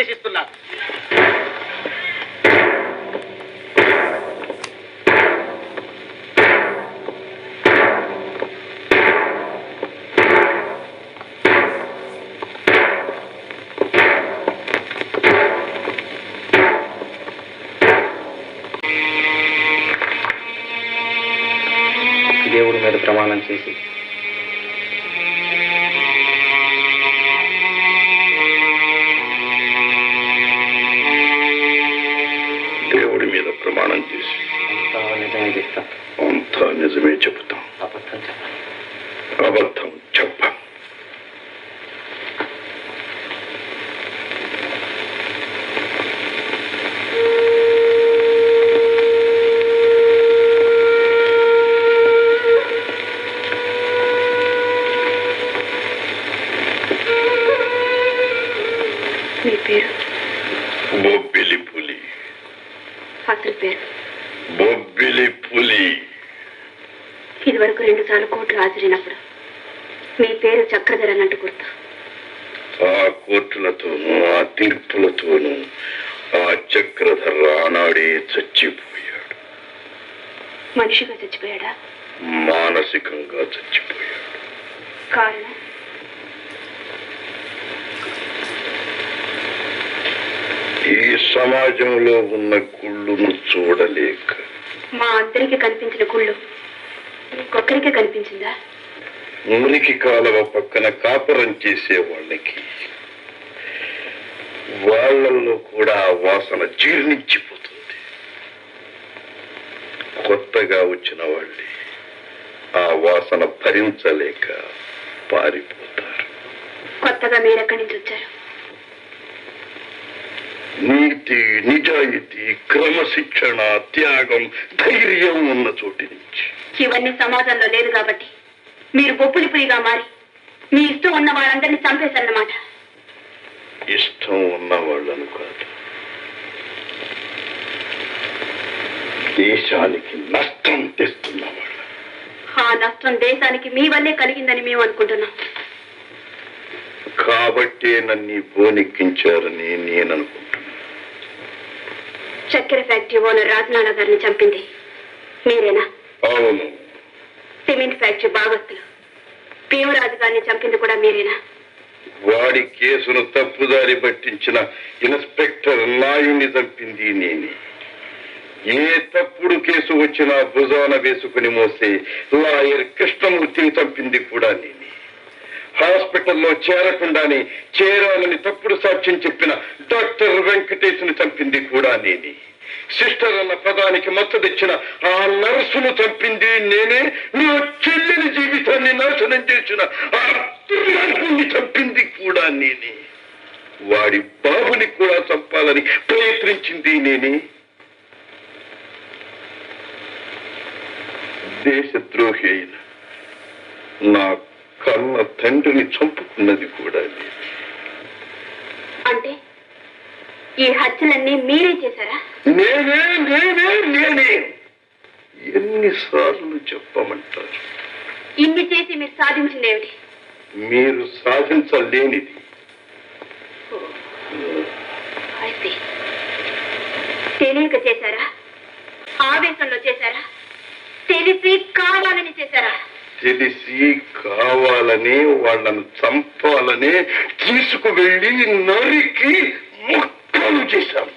చేసిస్తున్నారు దేవుడి మీద ప్రమాణం చేసి सामने से मैं छपता हूँ अबद्ध हूँ छप्पा वो बिली पुली हाँ वो बिली पुली ఇదివరకు రెండు సార్లు కోర్టులో హాజరైనప్పుడు మీ పేరు చక్రధర అన్నట్టు గుర్తు. ఆ కోర్టులతోనూ ఆ తీర్పులతోనూ ఆ చక్రధర ఆనాడే చచ్చిపోయాడు. మనిషిగా చచ్చిపోయాడా? మానసికంగా చచ్చిపోయాడు. కారణం? ఈ సమాజంలో ఉన్న కుళ్ళును చూడలేక మా అందరికీ కనిపించిన గుళ్ళు ఒక్కరికే కనిపించిందా? మురికి కాలువ పక్కన కాపురం చేసే వాళ్ళకి వాళ్ళల్లో కూడా ఆ వాసన జీర్ణించిపోతుంది. కొత్తగా వచ్చిన వాళ్ళే ఆ వాసన భరించలేక పారిపోతారు. కొత్తగా మీరెక్కడి నుంచి వచ్చారు? నీతి నిజాయితీ క్రమశిక్షణ త్యాగం ధైర్యం ఉన్న చోటి నుంచి. ఇవన్నీ సమాజంలో లేదు కాబట్టి మీరు బొప్పులి పులిగా మారి మీ ఇష్టం ఉన్న వాళ్ళందరినీ చంపేశారన్నమాట. ఇష్టం ఉన్న వాళ్ళను కాదు. దేశానికి నష్టం తెస్తున్న వాళ్ళ. ఆ నష్టం దేశానికి మీ వల్లే కలిగిందని మేము అనుకుంటున్నాం. కాబట్టే నన్ను బోనెక్కించారని నేను అనుకుంటున్నాను. చక్కెర ఫ్యాక్టరీ ఓనర్ రాజనాల గారిని చంపింది. మీరేనా? అవును. సిమెంట్ ఫ్యాక్టరీ బాగస్తులు భీమరాజు గారిని చంపింది కూడా మీరేనా? వాడి కేసును తప్పుదారి పట్టించిన ఇన్స్పెక్టర్ నాయుని చంపింది నేనే. ఏ తప్పుడు కేసు వచ్చినా భుజాన వేసుకుని మోసే లాయర్ కృష్ణమూర్తిని చంపింది కూడా నేనే. హాస్పిటల్లో చేరకుండానే చేరాలని తప్పుడు సాక్ష్యం చెప్పిన డాక్టర్ వెంకటేశ్ను చంపింది కూడా నేనే. సిస్టర్ అన్న పదానికి మద్దతిచ్చిన తెచ్చిన ఆ నర్సును చంపింది నేనే. నా చెల్లెలి జీవితాన్ని నాశనం చేసిన ఆ చంపింది కూడా నేనే. వాడి బాబుని కూడా చంపాలని ప్రయత్నించింది నేనే. దేశద్రోహి అయిన నా కన్న తండ్రిని చంపుకున్నది కూడా అంటే ఈ హత్యలన్నీ మీరే చేశారా? నేనే నేనే నేనే. ఎన్నిసార్లు చెప్పమంటారు? ఇన్ని చేసి మీరు సాధించింది ఏమిటి మీరు సాధించలేనిది. తెలియక చేశారా? ఆవేశంలో చేశారా? తెలిసి కావాలని చేశారా? తెలిసి కావాలని వాళ్ళను చంపాలని తీసుకువెళ్ళి నరికి ముక్కలు చేశాం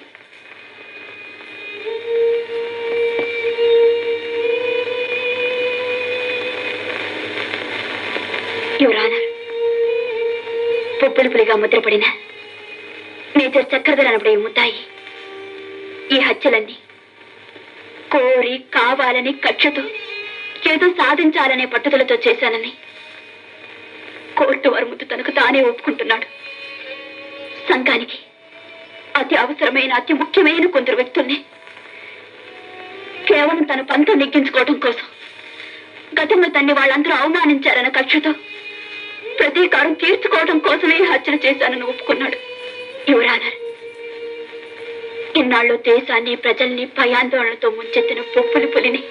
పుప్పులు పులిగా ముద్రపడిన మేజర్ చక్రధర్ అనబడే ఈ హత్యలన్నీ కోరి కావాలని కక్షతో ఏదో సాధించాలనే పట్టుదలతో చేశానని. కోర్టు వారి తనకు తానే ఒప్పుకుంటున్నాడు. సంఘానికి అతి అవసరమైన అతి ముఖ్యమైన కొందరు వ్యక్తుల్ని కేవలం తన పంతం నెగ్గించుకోవడం కోసం గతంలో తన్ని వాళ్ళందరూ అవమానించారన్న కక్షతో ప్రతీకారం తీర్చుకోవడం కోసమే హత్యలు చేశానని ఒప్పుకున్నాడు. యువరానర్ ఇన్నాళ్ళు దేశాన్ని ప్రజల్ని భయాందోళనతో ముంచెత్తిన పొప్పులు పులిని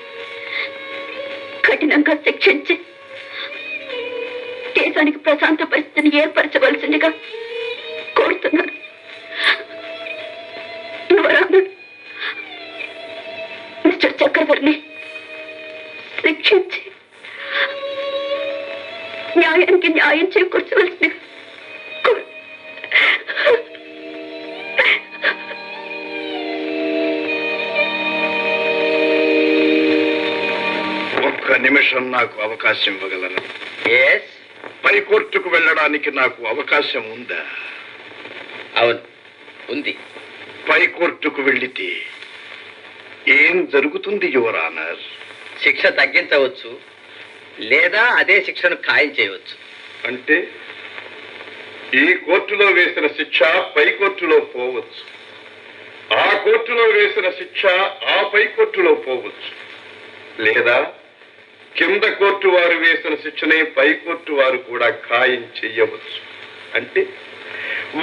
కఠినంగా శిక్షించి దేశానికి ప్రశాంత పరిస్థితిని ఏర్పరచవలసిందిగా కోరుతున్నాను. మిస్టర్ చక్రవర్ణి శిక్షించి న్యాయానికి న్యాయం చేకూర్చవలసిన నిమిషం నాకు అవకాశం ఇవ్వగలరా? పై కోర్టుకు వెళ్ళడానికి నాకు అవకాశం ఉందా? అవును. ఉంది. పై కోర్టుకు వెళ్ళితే ఏం జరుగుతుంది యువర్ ఆనర్? శిక్ష తగ్గించవచ్చు లేదా అదే శిక్షను ఖాయం చేయవచ్చు. అంటే ఈ కోర్టులో వేసిన శిక్ష పై కోర్టులో పోవచ్చు. ఆ కోర్టులో వేసిన శిక్ష ఆ పై కోర్టులో పోవచ్చు. లేదా కింద కోర్టు వారు వేసిన శిక్షనే పై కోర్టు వారు కూడా ఖాయం చెయ్యవచ్చు అంటే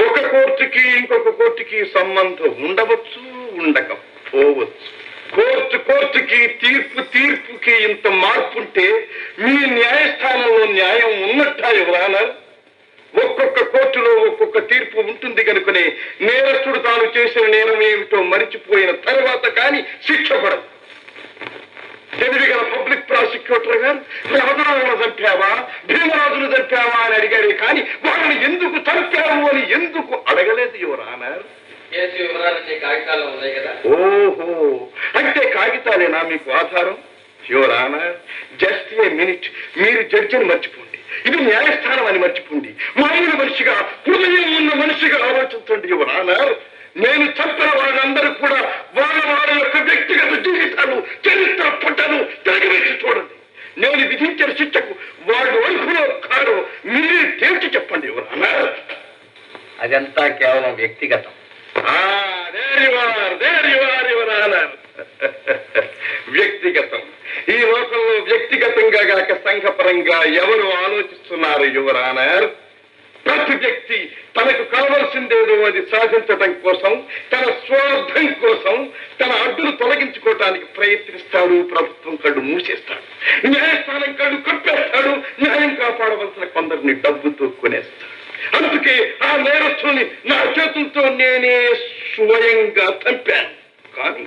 ఒక కోర్టుకి ఇంకొక కోర్టుకి సంబంధం ఉండవచ్చు ఉండకపోవచ్చు. కోర్టు కోర్టుకి తీర్పు తీర్పుకి ఇంత మార్పు ఉంటే మీ న్యాయస్థానంలో న్యాయం ఉన్నట్టా ఎవరానా ఒక్కొక్క కోర్టులో ఒక్కొక్క తీర్పు ఉంటుంది కనుకనే నేరస్తుడు తాను చేసిన నేరం ఏమిటో మరిచిపోయిన తర్వాత కానీ శిక్ష పడదు. తెలివి గల పబ్లిక్ ప్రాసిక్యూటర్ గారు రాజరాజును చంపావా? భీమరాజును చంపావా? అని అడిగారే కానీ వాళ్ళని ఎందుకు చంపావు అని ఎందుకు అడగలేదు యువర్ ఆనర్? కేసు వివరాలన్నీ కాగితాల్లో ఉన్నాయి కదా? ఓహో! అంటే కాగితాలేనా మీకు ఆధారం? Your honour just a minute మీరు జడ్జిని మర్చిపోండి. ఇది న్యాయస్థానం అని మర్చిపోండి. మామూలు మనిషిగా హృదయం ఉన్న మనిషిగా ఆలోచించండి యువర్ ఆనర్. నేను చంపిన వాళ్ళందరూ కూడా వాళ్ళ వాళ్ళ యొక్క వ్యక్తిగత అదంతా కేవలం వ్యక్తిగతం. వ్యక్తిగతం. ఈ లోకంలో వ్యక్తిగతంగా గాక సంఘపరంగా ఎవరు ఆలోచిస్తున్నారు యువర్ ఆనర్ ప్రతి వ్యక్తి తనకు కావలసిందేదో అది సాధించటం కోసం తన స్వార్థం కోసం తన అడ్డును తొలగించుకోవటానికి ప్రయత్నిస్తాడు ప్రభుత్వం కళ్ళు మూసేస్తాడు న్యాయస్థానం కళ్ళు కప్పేస్తాడు న్యాయం కాపాడవలసిన కొందరిని డబ్బుతో కొనేస్తాడు. అందుకే ఆ నేరస్తుని నా చేతులతో నేనే స్వయంగా చంపాను. కానీ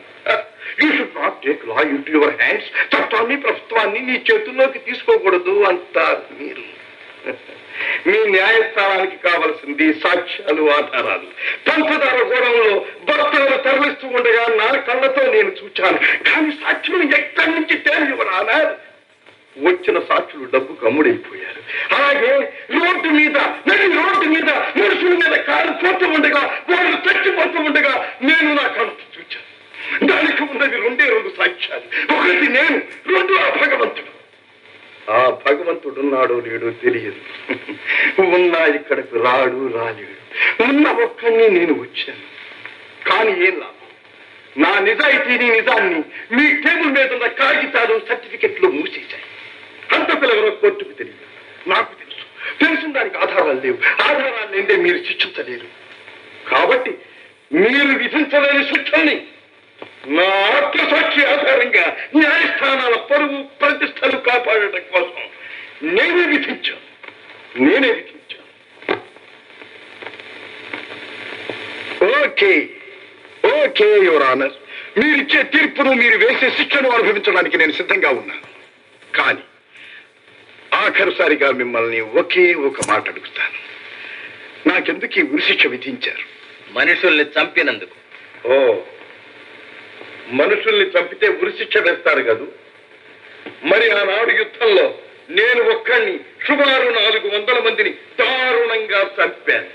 you should not take law into your hands చట్టాన్ని ప్రభుత్వాన్ని నీ చేతుల్లోకి తీసుకోకూడదు అంటారు మీరు. మీ న్యాయస్థానానికి కావలసింది సాక్ష్యాలు ఆధారాలు. పంచదార గోడంలో భక్తులను తరలిస్తూ ఉండగా నా కళ్ళతో నేను చూచాను. కానీ సాక్ష్యం ఎక్కడి నుంచి తేలి వచ్చిన సాక్షులు డబ్బు కమ్ముడైపోయారు అలాగే రోడ్డు మీద నడి రోడ్డు మీద మనుషుల మీద కారు పోతూ ఉండగా వాళ్ళు చచ్చిపోతూ ఉండగా నేను నా కళ్ళతో చూచాను. దానికి ఉన్నది రెండే రెండు సాక్ష్యాలు. ఒకటి నేను రెండు ఆ భగవంతుడు. ఆ భగవంతుడున్నాడో లేడో తెలియదు. ఉన్నా ఇక్కడికి రాడు రాలేడు. ఉన్న ఒక్కడిని నేను వచ్చాను. కానీ ఏం లాభం? నా నిజాయితీని నిజాన్ని మీ టేబుల్ మీద ఉన్న కాగితాలు సర్టిఫికెట్లు మూసేశాయి. అంత హంతకులెవరో కోర్టుకు తెలియదు. నాకు తెలుసు. తెలిసిన దానికి ఆధారాలు లేవు. ఆధారాలు లేదే మీరు శిక్షించలేరు. కాబట్టి మీరు విధించలేని శిక్షల్ని నా ఆత్మసాక్షి ఆధారంగా న్యాయస్థానాల పరువు ప్రతిష్టలు కాపాడటం కోసం నేనే విధించాను. నేనే విధించాను. ఓకే. Okay your honour. మీరిచ్చే తీర్పును మీరు వేసే శిక్షను అనుభవించడానికి నేను సిద్ధంగా ఉన్నాను. కానీ ఆఖరుసారిగా మిమ్మల్ని ఒకే ఒక మాట అడుగుతాను. నాకెందుకు ఈ ఉరిశిక్ష విధించారు? మనుషుల్ని చంపినందుకు. ఓ మనుషుల్ని చంపితే ఉరిశిక్ష వేస్తారు కదూ? మరి ఆనాడు యుద్ధంలో నేను ఒక్కడిని సుమారు నాలుగు వందల మందిని దారుణంగా చంపాను.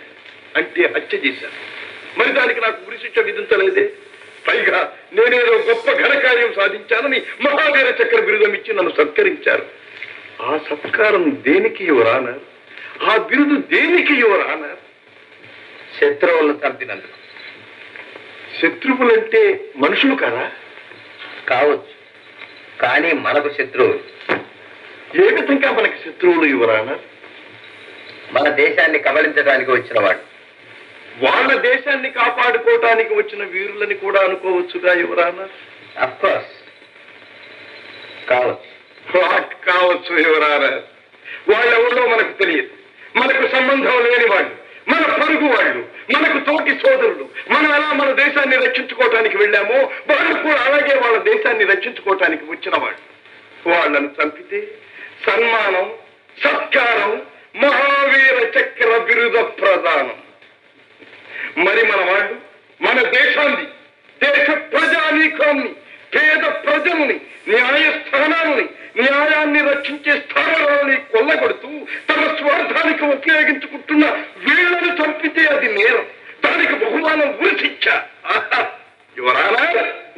అంటే హత్య చేశాను. మరి దానికి నాకు ఉరిశిక్ష విధించలేదే పైగా నేనేదో గొప్ప ఘనకార్యం సాధించానని మహావీర చక్ర బిరుదం ఇచ్చి నన్ను సత్కరించారు. ఆ సత్కారం దేనికి యువరానర్ ఆ బిరుదు దేనికి యువరానర్ శత్రువులను చంపినందుకు. శత్రువులంటే మనుషులు కదా? కావచ్చు. కానీ మనకు శత్రువులు. ఏ విధంగా మనకి శత్రువులు యువరానా? మన దేశాన్ని కబలించడానికి వచ్చిన వాడు వాళ్ళ దేశాన్ని కాపాడుకోవటానికి వచ్చిన వీరులని కూడా అనుకోవచ్చుగా యువరానా? కోర్స్ కావచ్చు. కావచ్చు వాళ్ళ వాళ్ళెవరో మనకు తెలియదు. మనకు సంబంధం లేని వాళ్ళు మన పరువు పొరుగు వాళ్ళు మనకు తోటి సోదరులు. మనం ఎలా మన దేశాన్ని రక్షించుకోవటానికి వెళ్ళామో వాళ్ళు కూడా అలాగే వాళ్ళ దేశాన్ని రక్షించుకోవటానికి వచ్చిన వాళ్ళు. వాళ్ళను చంపితే సన్మానం సత్కారం మహావీర చక్ర బిరుద ప్రదానం. మరి మన వాళ్ళు మన దేశాన్ని దేశ ప్రజానీకాన్ని పేద ప్రజల్ని న్యాయస్థానాల్ని న్యాయ రక్షించే స్థానాలని కొల్లగొడుతూ తమ స్వార్థానికి ఉపయోగించుకుంటున్న వీళ్ళను చంపితే అది నేరం. దానికి బహుమానం ఉరిశిక్ష. యువరానా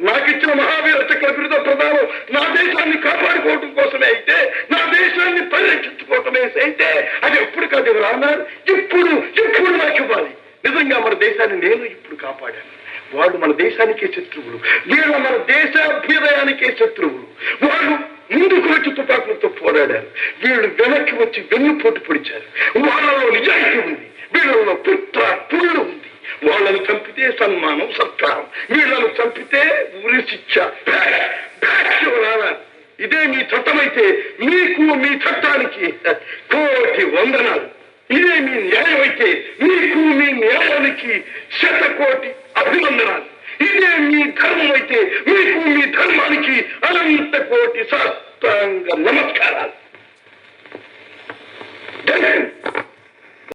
నాకిచ్చిన మహావీర చక్ర బిరుద ప్రదానం నా దేశాన్ని కాపాడుకోవటం కోసమే అయితే నా దేశాన్ని పరిరక్షించుకోవటమే అయితే అది ఎప్పుడు కాదు యువరానా ఇప్పుడు ఇప్పుడు నాకు ఇవ్వాలి. నిజంగా మన దేశాన్ని నేను ఇప్పుడు కాపాడాను. వాళ్ళు మన దేశానికే శత్రువులు వీళ్ళు మన దేశాభ్యుదయానికే శత్రువులు. వాళ్ళు ముందుకు వచ్చి తుపాకులతో పోరాడారు. వీళ్ళు వెనక్కి వచ్చి వెన్నుపోటు పొడిచారు. వాళ్ళలో నిజాయితీ ఉంది. వీళ్ళలో పుత్ర పుళ్ళు ఉంది. వాళ్ళని చంపితే సన్మానం సత్కారం. వీళ్ళను చంపితే ఉరి శిక్ష. ఇదే మీ చట్టమైతే మీకు మీ చట్టానికి కోటి వందనాలు. ఇదే మీ న్యాయం అయితే మీకు మీ న్యాయానికి శతకోటి అభివందనాలు ఇదే మీ ధర్మం అయితే మీకు మీ ధర్మానికి అనంత కోటి సాష్టాంగ నమస్కారాలు.